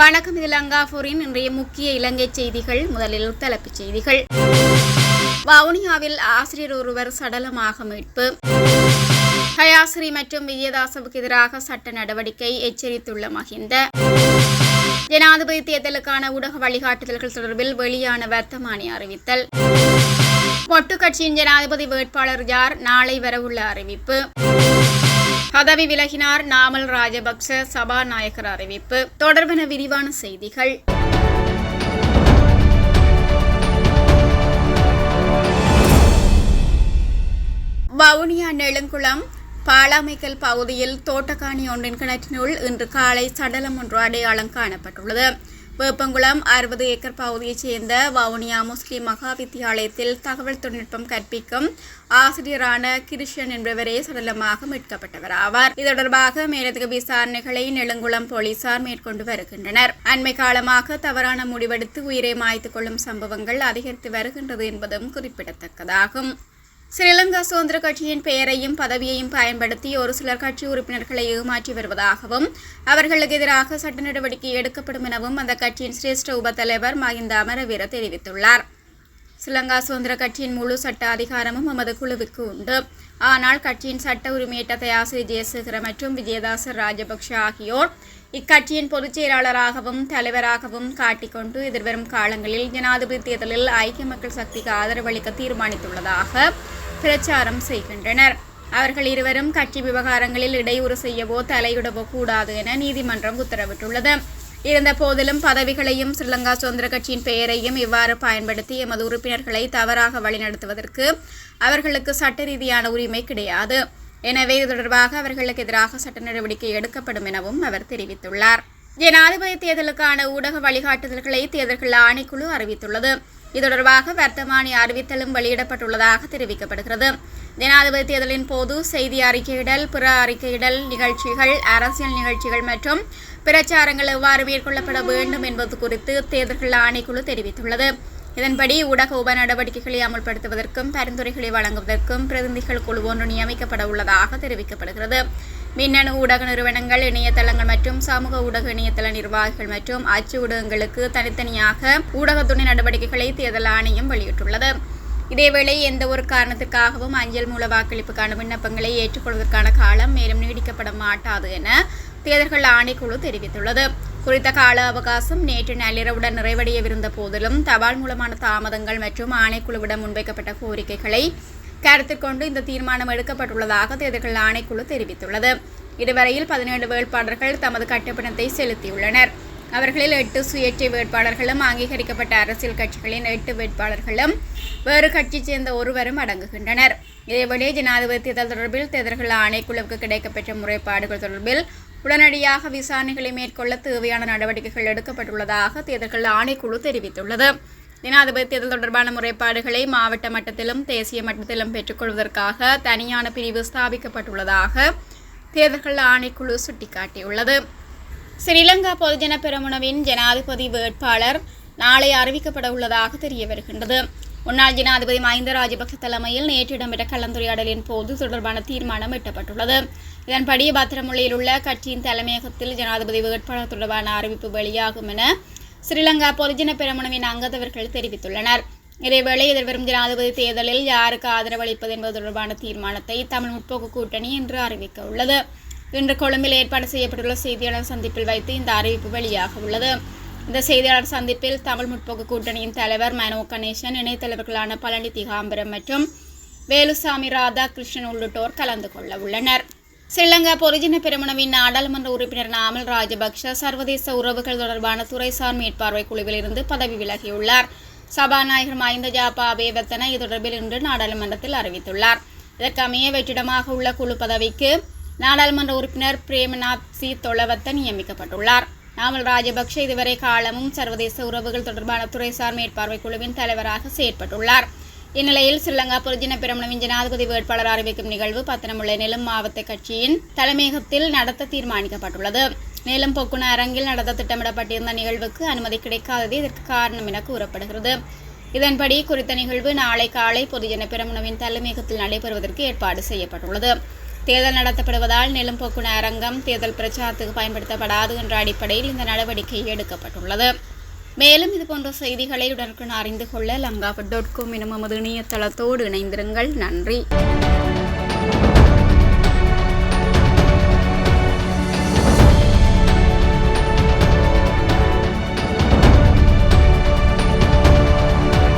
வணக்கம் இது லங்காபூரின் இன்றைய முக்கிய இலங்கை செய்திகள். முதலில் தலைப்புச் செய்திகள். வவுனியாவில் ஆசிரியர் ஒருவர் சடலமாக மீட்பு. ஹயாசிரி மற்றும் விஜயதாசவுக்கு எதிராக சட்ட நடவடிக்கை எச்சரித்துள்ள மஹிந்த. ஜனாதிபதி தேர்தலுக்கான ஊடக வழிகாட்டுதல்கள் தொடர்பில் வெளியான வர்த்தமானி அறிவித்தல். மொட்டு கட்சியின் ஜனாதிபதி வேட்பாளர் யார்? நாளை வரவுள்ள அறிவிப்பு. பதவி விலகினார் நாமல் ராஜபக்ச சபாநாயகர் அறிவிப்பு. தொடர்பென விரிவான செய்திகள். வவுனியா நெழுங்குளம் பாலாமைக்கல் பகுதியில் தோட்டக்காணி ஒன்றின் கிணற்றினுள் இன்று காலை சடலம் ஒன்று அடையாளம் காணப்பட்டுள்ளது. வேப்பங்குளம் அறுபது ஏக்கர் பகுதியைச் சேர்ந்த வவுனியா முஸ்லிம் மகா வித்தியாலயத்தில் தகவல் தொழில்நுட்பம் கற்பிக்கும் ஆசிரியரான கிருஷ்ணன் என்பவரே சடலமாக மீட்கப்பட்டவர் ஆவார். இது தொடர்பாக மேலதிக விசாரணைகளை நெடுங்குளம் போலீசார் மேற்கொண்டு வருகின்றனர். அண்மை காலமாக தவறான முடிவெடுத்து உயிரை மாய்த்துக் கொள்ளும் சம்பவங்கள் அதிகரித்து வருகின்றது என்பதும் குறிப்பிடத்தக்கதாகும். ஸ்ரீலங்கா சுதந்திர கட்சியின் பெயரையும் பதவியையும் பயன்படுத்தி ஒரு சிலர் கட்சி உறுப்பினர்களை ஏமாற்றி வருவதாகவும் அவர்களுக்கு எதிராக சட்ட நடவடிக்கை எடுக்கப்படும் எனவும் அந்த கட்சியின் சிரேஷ்ட உப தலைவர் மஹிந்த அமரவீர தெரிவித்துள்ளார். ஸ்ரீலங்கா சுதந்திர கட்சியின் முழு சட்ட அதிகாரமும் எமது குழுவுக்கு உண்டு. ஆனால் கட்சியின் சட்ட உரிமையற்ற தயாசிரி ஜெயசேகர மற்றும் விஜயதாசர் ராஜபக்ஷ ஆகியோர் இக்கட்சியின் பொதுச் செயலாளராகவும் தலைவராகவும் காட்டிக்கொண்டு எதிர்வரும் காலங்களில் ஜனாதிபதி தேர்தலில் ஐக்கிய மக்கள் சக்திக்கு ஆதரவளிக்க தீர்மானித்துள்ளதாக பிரச்சாரம் செய்கின்றனர். அவர்கள் இருவரும் கட்சி விவகாரங்களில் இடையூறு செய்யவோ தலையிடவோ கூடாது என நீதிமன்றம் உத்தரவிட்டுள்ளது. இருந்த போதிலும் பதவிகளையும் ஸ்ரீலங்கா சுதந்திர கட்சியின் பெயரையும் இவ்வாறு பயன்படுத்தி எமது உறுப்பினர்களை தவறாக வழிநடத்துவதற்கு அவர்களுக்கு சட்ட ரீதியான உரிமை கிடையாது. எனவே இது தொடர்பாக அவர்களுக்கு எதிராக சட்ட நடவடிக்கை எடுக்கப்படும் எனவும் அவர் தெரிவித்துள்ளார். ஜனாதிபதி தேர்தலுக்கான ஊடக வழிகாட்டுதல்களை தேர்தல்கள் ஆணைக்குழு அறிவித்துள்ளது. இது தொடர்பாக வர்த்தமானி அறிவித்தலும் வெளியிடப்பட்டுள்ளதாக தெரிவிக்கப்படுகிறது. ஜனாதிபதி தேர்தலின் போது செய்தி அறிக்கையிடல் பிற அறிக்கையிடல் நிகழ்ச்சிகள் அரசியல் நிகழ்ச்சிகள் மற்றும் பிரச்சாரங்கள் எவ்வாறு மேற்கொள்ளப்பட வேண்டும் என்பது குறித்து தேர்தல்கள் ஆணைக்குழு தெரிவித்துள்ளது. இதன்படி ஊடக உப நடவடிக்கைகளை அமல்படுத்துவதற்கும் பரிந்துரைகளை வழங்குவதற்கும் பிரதிநிதிகள் குழு ஒன்று நியமிக்கப்பட உள்ளதாக தெரிவிக்கப்படுகிறது. மின்னணு ஊடக நிறுவனங்கள் இணையதளங்கள் மற்றும் சமூக ஊடக இணையதள நிர்வாகிகள் மற்றும் அச்சு ஊடகங்களுக்கு தனித்தனியாக ஊடக துணை நடவடிக்கைகளை தேர்தல் ஆணையம் வெளியிட்டுள்ளது. இதேவேளை எந்த ஒரு காரணத்துக்காகவும் அஞ்சல் மூல வாக்களிப்புக்கான விண்ணப்பங்களை ஏற்றுக்கொள்வதற்கான காலம் மேலும் நீடிக்கப்பட மாட்டாது என தேர்தல்கள் ஆணைக்குழு தெரிவித்துள்ளது. குறித்த கால அவகாசம் நேற்று நள்ளிரவுடன் நிறைவடையவிருந்த போதிலும் தபால் மூலமான தாமதங்கள் மற்றும் ஆணைக்குழுவிடம் முன்வைக்கப்பட்ட கோரிக்கைகளை கருத்தில் கொண்டு இந்த தீர்மானம் எடுக்கப்பட்டுள்ளதாக தேர்தல்கள் ஆணைக்குழு தெரிவித்துள்ளது. இதுவரையில் பதினேழு வேட்பாளர்கள் தமது கட்டுப்பணத்தை செலுத்தியுள்ளனர். அவர்களில் எட்டு சுயேட்சை வேட்பாளர்களும் அங்கீகரிக்கப்பட்ட அரசியல் கட்சிகளின் எட்டு வேட்பாளர்களும் வேறு கட்சி சேர்ந்த ஒருவரும் அடங்குகின்றனர். இதேவேளை ஜனாதிபதி தேர்தல் தொடர்பில் தேர்தல்கள் ஆணைக்குழுவுக்கு கிடைக்கப்பெற்ற முறைப்பாடுகள் தொடர்பில் உடனடியாக விசாரணைகளை மேற்கொள்ள தேவையான நடவடிக்கைகள் எடுக்கப்பட்டுள்ளதாக தேர்தல்கள் ஆணைக்குழு தெரிவித்துள்ளது. ஜனாதிபதி தேர்தல் தொடர்பான முறைப்பாடுகளை மாவட்ட மட்டத்திலும் தேசிய மட்டத்திலும் பெற்றுக்கொள்வதற்காக தனியான பிரிவு ஸ்தாபிக்கப்பட்டுள்ளதாக தேர்தல்கள் ஆணைக்குழு சுட்டிக்காட்டியுள்ளது. ஸ்ரீலங்கா பொதுஜன பெருமுனவின் ஜனாதிபதி வேட்பாளர் நாளை அறிவிக்கப்பட உள்ளதாக தெரிய வருகின்றது. முன்னாள் ஜனாதிபதி மஹிந்த ராஜபக்ச தலைமையில் நேற்று இடம்பெற்ற கலந்துரையாடலின் போது தொடர்பான தீர்மானம் எட்டப்பட்டுள்ளது. இதன்படி பத்திரமுள்ளியில் உள்ள கட்சியின் தலைமையகத்தில் ஜனாதிபதி வேட்பாளர் தொடர்பான அறிவிப்பு வெளியாகும் என ஸ்ரீலங்கா பொதுஜன பெரமுனவின் அங்கத்தவர்கள் தெரிவித்துள்ளனர். இதேவேளை எதிர்வரும் ஜனாதிபதி தேர்தலில் யாருக்கு ஆதரவு அளிப்பது என்பது தொடர்பான தீர்மானத்தை தமிழ் முற்போக்கு கூட்டணி இன்று அறிவிக்க உள்ளது. இன்று கொழும்பில் ஏற்பாடு செய்யப்பட்டுள்ள செய்தியாளர் சந்திப்பில் வைத்து இந்த அறிவிப்பு வெளியாக உள்ளது. இந்த செய்தியாளர் சந்திப்பில் தமிழ் முற்போக்கு கூட்டணியின் தலைவர் மனோ கணேசன் இணைத்தலைவர்களான பழனி திகாம்பரம் மற்றும் வேலுசாமி ராதாகிருஷ்ணன் உள்ளிட்டோர் கலந்து கொள்ள உள்ளனர். ஸ்ரீலங்கா பொதுஜன பெருமனவின் நாடாளுமன்ற உறுப்பினர் நாமல் ராஜபக்ஷ சர்வதேச உறவுகள் தொடர்பான துறைசார் மேற்பார்வை குழுவில் இருந்து பதவி விலகியுள்ளார் சபாநாயகர் மஹிந்த ஜாபா அபேவர்த்தன இது தொடர்பில் இன்று நாடாளுமன்றத்தில் அறிவித்துள்ளார் இதற்கமைய வெற்றிடமாக உள்ள குழு பதவிக்கு நாடாளுமன்ற உறுப்பினர் பிரேமநாத் சி தொளவத்த நியமிக்கப்பட்டுள்ளார் நாமல் ராஜபக்ஷ இதுவரை காலமும் சர்வதேச உறவுகள் தொடர்பான துறைசார் மேற்பார்வை குழுவின் தலைவராக செயற்பட்டுள்ளார் இந்நிலையில் ஸ்ரீலங்கா பொதுஜன பெரமுனவின் ஜனாதிபதி வேட்பாளர் அறிவிக்கும் நிகழ்வு பத்தனமுல்லை நெலும் மாவட்ட கட்சியின் தலைமையகத்தில் நடத்த தீர்மானிக்கப்பட்டுள்ளது. மேலும் பொக்குன அரங்கில் நடத்த திட்டமிடப்பட்டிருந்த நிகழ்வுக்கு அனுமதி கிடைக்காதது இதற்கு காரணம் என கூறப்படுகிறது. இதன்படி குறித்த நிகழ்வு நாளை காலை பொதுஜன பெரமுனவின் தலைமையகத்தில் நடைபெறுவதற்கு ஏற்பாடு செய்யப்பட்டுள்ளது. தேர்தல் நடத்தப்படுவதால் நெலும் போக்குன அரங்கம் தேர்தல் பிரச்சாரத்துக்கு பயன்படுத்தப்படாது என்ற அடிப்படையில் இந்த நடவடிக்கை எடுக்கப்பட்டுள்ளது. மேலும் இதுபோன்ற செய்திகளை உடனுக்குடன் அறிந்து கொள்ள லங்காவட் டாட் காம் எனும் நமது இணையதளத்தோடு இணைந்திருங்கள். நன்றி.